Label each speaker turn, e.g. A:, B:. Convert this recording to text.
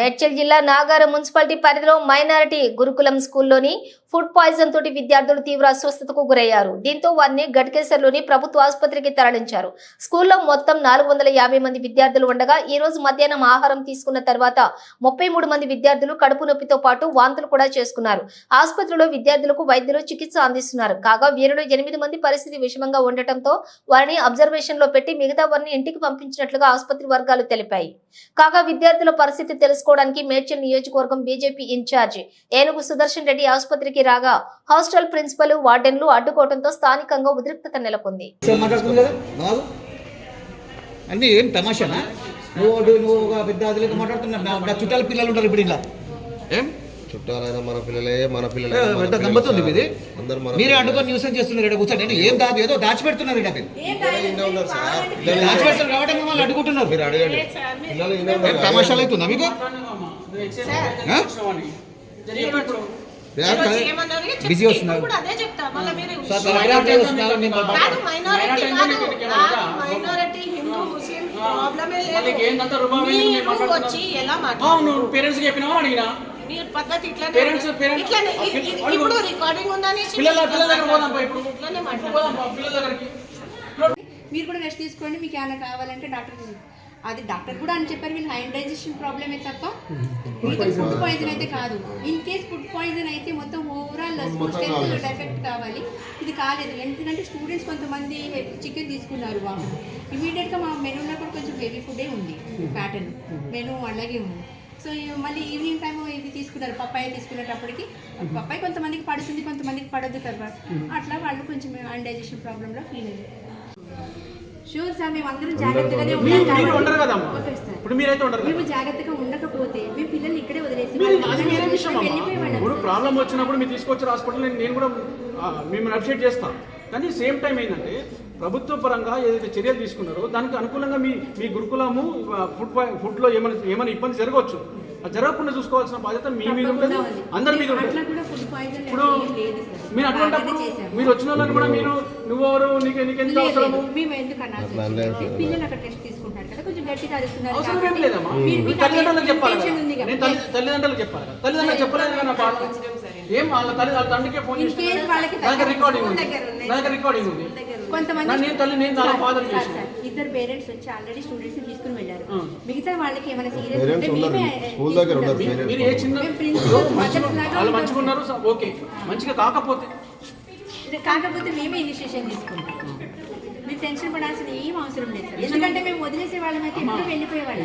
A: మేడ్చల్ జిల్లా నాగారం మున్సిపాలిటీ పరిధిలో మైనారిటీ గురుకులం స్కూల్లోని ఫుడ్ పాయిజన్ తోటి విద్యార్థులు తీవ్ర అస్వస్థతకు గురయ్యారు. దీంతో వారిని గట్కేసర్లోని ప్రభుత్వ ఆసుపత్రికి తరలించారు. స్కూల్లో మొత్తం నాలుగు వందల యాభై మంది విద్యార్థులు ఉండగా ఈ రోజు మధ్యాహ్నం ఆహారం తీసుకున్న తర్వాత ముప్పై మూడు మంది విద్యార్థులు కడుపు నొప్పితో పాటు వాంతులు కూడా చేసుకున్నారు. ఆసుపత్రిలో విద్యార్థులకు వైద్యులు చికిత్స అందిస్తున్నారు. కాగా వీరిలో ఎనిమిది మంది పరిస్థితి విషమంగా ఉండటంతో వారిని అబ్జర్వేషన్లో పెట్టి మిగతా వారిని ఇంటికి పంపించినట్లుగా ఆసుపత్రి వర్గాలు తెలిపాయి. కాగా విద్యార్థుల పరిస్థితి తెలుసుకోవడానికి మేడ్చల్ నియోజకవర్గం బీజేపీ ఇన్ఛార్జ్ ఏనుగు సుదర్శన్ రెడ్డి ఆసుపత్రికి రాగా హాస్టల్ ప్రిన్సిపల్ వార్డెన్లు అడ్డుకోవడంతో స్థానికంగా ఉద్రిక్తత నెలకొంది.
B: అన్నీ ఏం తమాషానా? నువ్వు నువ్వు ఒక పెద్ద చుట్టాల పిల్లలు ఉంటారు ఇప్పుడు ఇలా. ఏం?
C: చుట్టాలైనా మన పిల్లలే మన పిల్లలే
B: ఏ,
C: మన
B: పెద్ద
C: పిల్లలే
B: గమ్మత్తుంది
C: సార్.
B: ఇది
C: అందరు మన
B: మీరే
C: పిల్లలే.
B: అడ్డుకొని న్యూసెన్స్ చేస్తున్నారు ఇక్కడ కూర్చొని. అంటే ఏం దాచి ఏదో దాచిపెడుతున్నారు ఇక్కడ. మీరు
C: పిల్లలు ఈయనే ఉన్నారు సార్. పిల్లలు
B: దాచిపెడుతున్నారు కాబట్టి మమ్మల్ని అడ్డుకుంటున్నారు.
C: మీరు అడగండి. పిల్లలు ఈయనే
B: ఏం
C: ఉన్నారు.
B: తమాషాలు అవుతుందా మీకు? బిజీ వస్తున్నారు.
D: ఇప్పుడు అదే చెప్తా మళ్ళీ మీరు
B: సార్ మైనారిటీ
D: హిందూ ముస్లిం ప్రాబ్లమే లేదు. వచ్చి ఎలా
E: పేరెంట్స్ అడిగినా?
D: మీరు పద్ధతి ఇట్లానే ఇట్లానే. ఇప్పుడు రికార్డింగ్ ఉందని
E: పిల్లల పిల్లల దగ్గర పోదాం పా ఇప్పుడు.
D: ఇట్లానే మాట్లాడుతున్నారు
E: పోదాం పా పిల్లల దగ్గరికి.
F: మీరు కూడా రెస్ట్ తీసుకోండి మీకు ఏమైనా కావాలంటే డాక్టర్ అది డాక్టర్ కూడా అని చెప్పారు వీళ్ళు హై డైజెషన్ ప్రాబ్లమే తప్ప ఫుడ్ పాయిజన్ అయితే కాదు. ఇన్ కేస్ ఫుడ్ పాయిజన్ అయితే మొత్తం ఓవరాల్ స్ట్రెంత్ ఎఫెక్ట్ కావాలి. ఇది కాలేదు. ఎందుకంటే స్టూడెంట్స్ కొంతమంది చికెన్ తీసుకున్నారు వాళ్ళు ఇమీడియట్గా మా మెనూలో కూడా కొంచెం హెవీ ఫుడే ఉంది ప్యాటర్న్. మెనూ అలాగే ఉంది. సో మళ్ళీ ఈవినింగ్ టైం ఇది తీసుకున్నారు పప్పాయ తీసుకునేటప్పటికి. పప్పాయ కొంతమందికి పడుతుంది కొంతమందికి పడదు కదా. అట్లా వాళ్ళు కొంచెం అన్డైజెషన్ ప్రాబ్లంలో ఫీల్ అయ్యారు. షూర్ సార్ మేము అందరం జాగ్రత్తగానే ఉన్నాం
E: మీరు ఉండరు కదా
F: ఓకే సార్.
E: ఇప్పుడు మీరైతే ఉండరు
F: మేము జాగ్రత్తగా ఉండకపోతే మేము పిల్లల్ని ఇక్కడే వదిలేసి
E: అది వేరే విషయం ఇప్పుడు. ప్రాబ్లం వచ్చినప్పుడు మీరు తీసుకొచ్చారు హాస్పిటల్ నేను కూడా మిమ్మల్ని అప్డేట్ చేస్తాను కానీ సేమ్ టైం ఏంటంటే ప్రభుత్వ పరంగా ఏదైతే చర్యలు తీసుకున్నారో దానికి అనుకూలంగా మీ మీ గురుకులము ఫుడ్ ఫుడ్లో ఏమైనా ఏమైనా ఇబ్బంది జరగవచ్చు. జరగకుండా చూసుకోవాల్సిన బాధ్యత మీ మీద ఉంటుంది. అందరి మీద ఉంటుంది. ఇప్పుడు మీరు అటువంటిప్పుడు
F: చేశాము.
E: మీరు వచ్చిన వాళ్ళని కూడా మీరు నువ్వెవరు నీకు నీకు ఎంత
F: లేదు,
E: అవసరము? అవసరం ఏం లేదమ్మా. తల్లిదండ్రులకు చెప్పాలి. నేను తల్లి- తల్లిదండ్రులకు చెప్పాలి కదా. తల్లిదండ్రులకు చెప్పలేదు కదా నా బాధ. ఏం వాళ్ళ తల్లి వాళ్ళ తండ్రికే ఫోన్ చేసి నా దగ్గర రికార్డింగ్ ఉంది. నా దగ్గర రికార్డింగ్ ఉంది.
F: కొంతమంది
E: నా- నేను తల్లి నేను చాలా
F: సార్,
E: ఫాదర్ చేసి
F: ఇద్దరు పేరెంట్స్ వచ్చి ఆల్రెడీ స్టూడెంట్స్ తీసుకుని వెళ్ళారు. మిగతా వాళ్ళకి ఏమైనా సీరియస్.
E: మీరు- మీరు ఏ చిన్న
F: మేము లాగా ఉంటాం
E: మంచిగా ఉన్నారు సో ఓకే. మంచిగా కాకపోతే?
F: ఇది కాకపోతే మేమే ఇనిషియేషన్ తీసుకుంటాం. మీరు టెన్షన్ పడాల్సిన ఏం అవసరం లేదు సార్. ఎందుకంటే మేము వదిలేసే వాళ్ళమైతే ఎప్పుడు వెళ్ళిపోయే వాళ్ళం